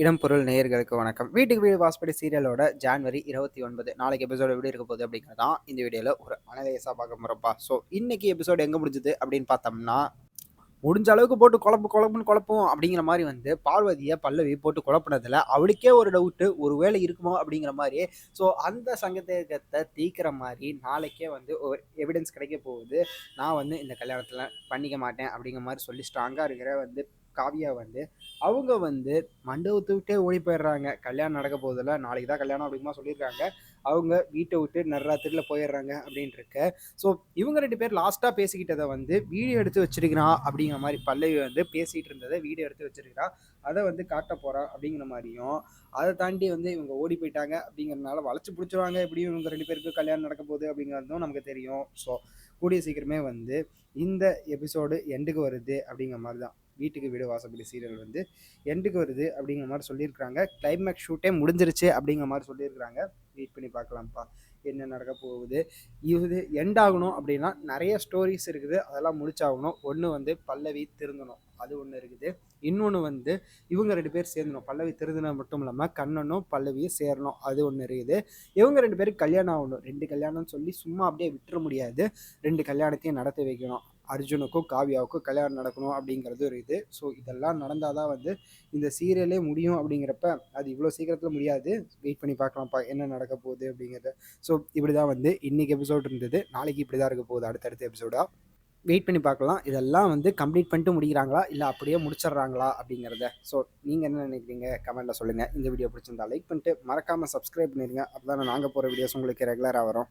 இடம்பொருள் நேயர்களுக்கு வணக்கம். வீட்டுக்கு வீடு வாசப்படி சீரியலோட ஜான்வரி இருபத்தி ஒன்பது. நாளைக்கு எபிசோடு எப்படி இருக்க போகுது அப்படிங்கிறது தான் இந்த வீடியோவில் ஒரு அனலேஸாக பார்க்க போகிறப்பா ஸோ இன்னைக்கு எபிசோடு எங்கே முடிஞ்சுது அப்படின்னு பார்த்தோம்னா முடிஞ்ச அளவுக்கு போட்டு குழப்பு குழப்புன்னு குழப்பம் அப்படிங்கிற மாதிரி வந்து பார்வதியை பல்லவி போட்டு குழப்பினதில் அவளுக்கே ஒரு டவுட்டு ஒரு வேலை இருக்குமோ அப்படிங்கிற மாதிரி ஸோ அந்த சங்கத்தை தீக்கிற மாதிரி நாளைக்கே வந்து ஒரு எவிடன்ஸ் கிடைக்க போகுது. நான் வந்து இந்த கல்யாணத்தில் பண்ணிக்க மாட்டேன் அப்படிங்கிற மாதிரி சொல்லி ஸ்ட்ராங்காக இருக்கிற வந்து காவியா வந்து அவங்க வந்து மண்டபத்தை விட்டே ஓடி போயிடுறாங்க. கல்யாணம் நடக்க போதில் நாளைக்கு தான் கல்யாணம் அப்படிமா சொல்லியிருக்காங்க. அவங்க வீட்டை விட்டு நடுராத்திரியில் போயிடுறாங்க அப்படின்ட்டு இருக்க ஸோ இவங்க ரெண்டு பேர் லாஸ்ட்டாக பேசிக்கிட்டதை வந்து வீடியோ எடுத்து வச்சிருக்கிறான் அப்படிங்கிற மாதிரி பல்லவி வந்து பேசிகிட்டு இருந்ததை வீடியோ எடுத்து வச்சிருக்கிறா. அதை வந்து காட்ட போகிறான் அப்படிங்கிற மாதிரியும் அதை தாண்டி வந்து இவங்க ஓடி போயிட்டாங்க அப்படிங்கிறதுனால வளைச்சு பிடிச்சிருவாங்க எப்படியும் இவங்க ரெண்டு பேருக்கு கல்யாணம் நடக்க போகுது அப்படிங்கிறதும் நமக்கு தெரியும். ஸோ கூடிய சீக்கிரமே வந்து இந்த எபிசோடு எண்டுக்கு வருது அப்படிங்கிற மாதிரி தான் வீட்டுக்கு வீடு வாசப்படி சீரியல் வந்து எண்டுக்கு வருது அப்படிங்கிற மாதிரி சொல்லியிருக்கிறாங்க. கிளைமேக்ஸ் ஷூட்டே முடிஞ்சிருச்சு அப்படிங்கிற மாதிரி சொல்லியிருக்கிறாங்க. வெயிட் பண்ணி பார்க்கலாம்ப்பா. என்ன நடக்க போகுது? இது எண்ட் ஆகணும் அப்படின்னா நிறைய ஸ்டோரிஸ் இருக்குது. அதெல்லாம் முடிச்சாகணும். ஒன்று வந்து பல்லவி திருந்தணும். அது ஒன்று இருக்குது. இன்னொன்று வந்து இவங்க ரெண்டு பேர் சேர்ந்தணும் பல்லவி திருந்தின மட்டும் இல்லாமல் கண்ணனும் பல்லவியும் சேரணும். அது ஒன்று இருக்குது. இவங்க ரெண்டு பேரும் கல்யாணம் ஆகணும். ரெண்டு கல்யாணம்னு சொல்லி சும்மா அப்படியே விட்டுற முடியாது. ரெண்டு கல்யாணத்தையும் நடத்தி வைக்கணும். அர்ஜுனுக்கும் காவியாவுக்கும் கல்யாணம் நடக்கணும் அப்படிங்கிறது ஒரு இது. ஸோ இதெல்லாம் நடந்தால் தான் வந்து இந்த சீரியலே முடியும் அப்படிங்கிறப்ப அது இவ்வளோ சீக்கிரத்தில் முடியாது. வெயிட் பண்ணி பார்க்கலாம்ப்பா என்ன நடக்க போகுது அப்படிங்கிறத. ஸோ இப்படி தான் வந்து இன்றைக்கி எபிசோட் இருந்தது. நாளைக்கு இப்படி தான் இருக்க போகுது அடுத்தடுத்த எபிசோடாக வெயிட் பண்ணி பார்க்கலாம். இதெல்லாம் வந்து கம்ப்ளீட் பண்ணிட்டு முடிக்கிறாங்களா? இல்லை அப்படியே முடிச்சிடுறாங்களா அப்படிங்கிறத. ஸோ நீங்கள் என்ன நினைக்கிறீங்க? கமெண்ட்டில் சொல்லுங்கள் இந்த வீடியோ பிடிச்சிருந்தா லைக் பண்ணிட்டு மறக்காமல் சப்ஸ்கிரைப் பண்ணிடுங்க. அப்போ தான் நாங்கள் போகிற வீடியோஸ் உங்களுக்கு ரெகுலராக வரும்.